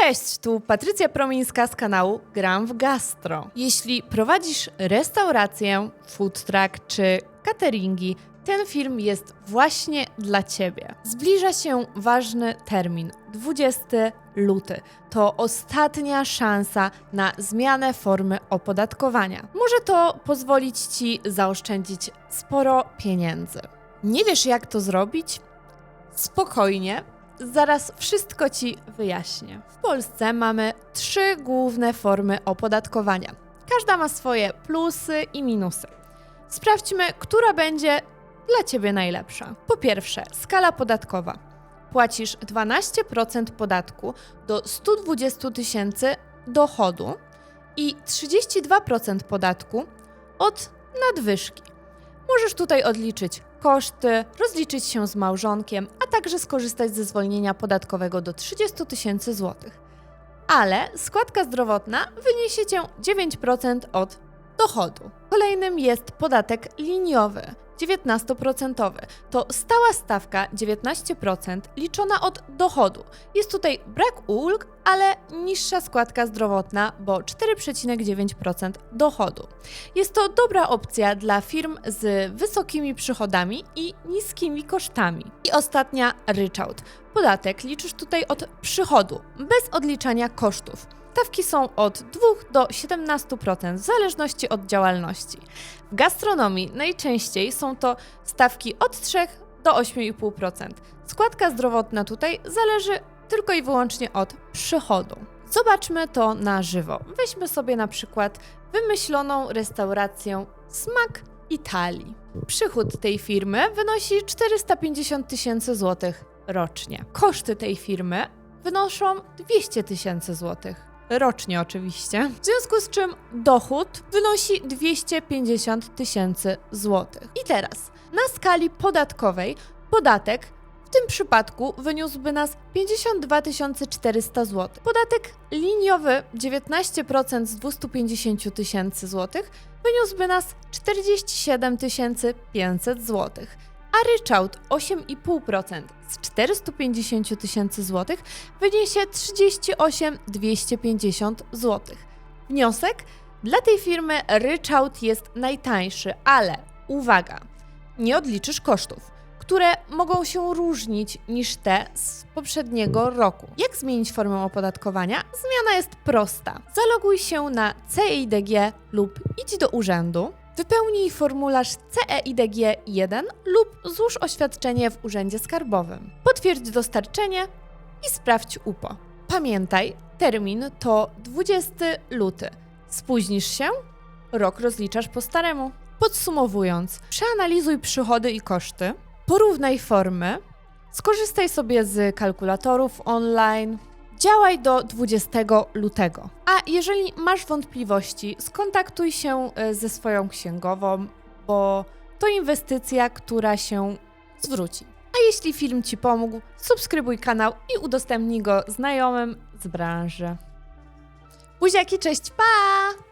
Cześć, tu Patrycja Promińska z kanału Gram w Gastro. Jeśli prowadzisz restaurację, food truck czy cateringi, ten film jest właśnie dla Ciebie. Zbliża się ważny termin 20 luty. To ostatnia szansa na zmianę formy opodatkowania. Może to pozwolić Ci zaoszczędzić sporo pieniędzy. Nie wiesz, jak to zrobić? Spokojnie, zaraz wszystko Ci wyjaśnię. W Polsce mamy trzy główne formy opodatkowania. Każda ma swoje plusy i minusy. Sprawdźmy, która będzie dla Ciebie najlepsza. Po pierwsze, skala podatkowa. Płacisz 12% podatku do 120 tysięcy dochodu i 32% podatku od nadwyżki. Możesz tutaj odliczyć koszty, rozliczyć się z małżonkiem, a także skorzystać ze zwolnienia podatkowego do 30 tysięcy złotych. Ale składka zdrowotna wyniesie cię 9% od dochodu. Kolejnym jest podatek liniowy. 19%. To stała stawka 19% liczona od dochodu. Jest tutaj brak ulg, ale niższa składka zdrowotna, bo 4,9% dochodu. Jest to dobra opcja dla firm z wysokimi przychodami i niskimi kosztami. I ostatnia ryczałt. Podatek liczysz tutaj od przychodu, bez odliczania kosztów. Stawki są od 2 do 17% w zależności od działalności. W gastronomii najczęściej są to stawki od 3 do 8,5%. Składka zdrowotna tutaj zależy tylko i wyłącznie od przychodu. Zobaczmy to na żywo. Weźmy sobie na przykład wymyśloną restaurację Smak Italii. Przychód tej firmy wynosi 450 tysięcy złotych rocznie. Koszty tej firmy wynoszą 200 tysięcy złotych. Rocznie oczywiście. W związku z czym dochód wynosi 250 tysięcy złotych. I teraz na skali podatkowej podatek w tym przypadku wyniósłby nas 52 400 zł. Podatek liniowy 19% z 250 tysięcy złotych wyniósłby nas 47 500 zł, a ryczałt 8,5% z 450 tysięcy złotych wyniesie 38 250 zł. Wniosek? Dla tej firmy ryczałt jest najtańszy, ale uwaga, nie odliczysz kosztów, które mogą się różnić niż te z poprzedniego roku. Jak zmienić formę opodatkowania? Zmiana jest prosta. Zaloguj się na CEIDG lub idź do urzędu. Wypełnij formularz E CEIDG1 lub złóż oświadczenie w Urzędzie Skarbowym. Potwierdź dostarczenie i sprawdź UPO. Pamiętaj, termin to 20 luty. Spóźnisz się? Rok rozliczasz po staremu. Podsumowując, przeanalizuj przychody i koszty, porównaj formy, skorzystaj sobie z kalkulatorów online, działaj do 20 lutego. A jeżeli masz wątpliwości, skontaktuj się e, ze swoją księgową, bo to inwestycja, która się zwróci. A jeśli film Ci pomógł, subskrybuj kanał i udostępnij go znajomym z branży. Buziaki, cześć, pa!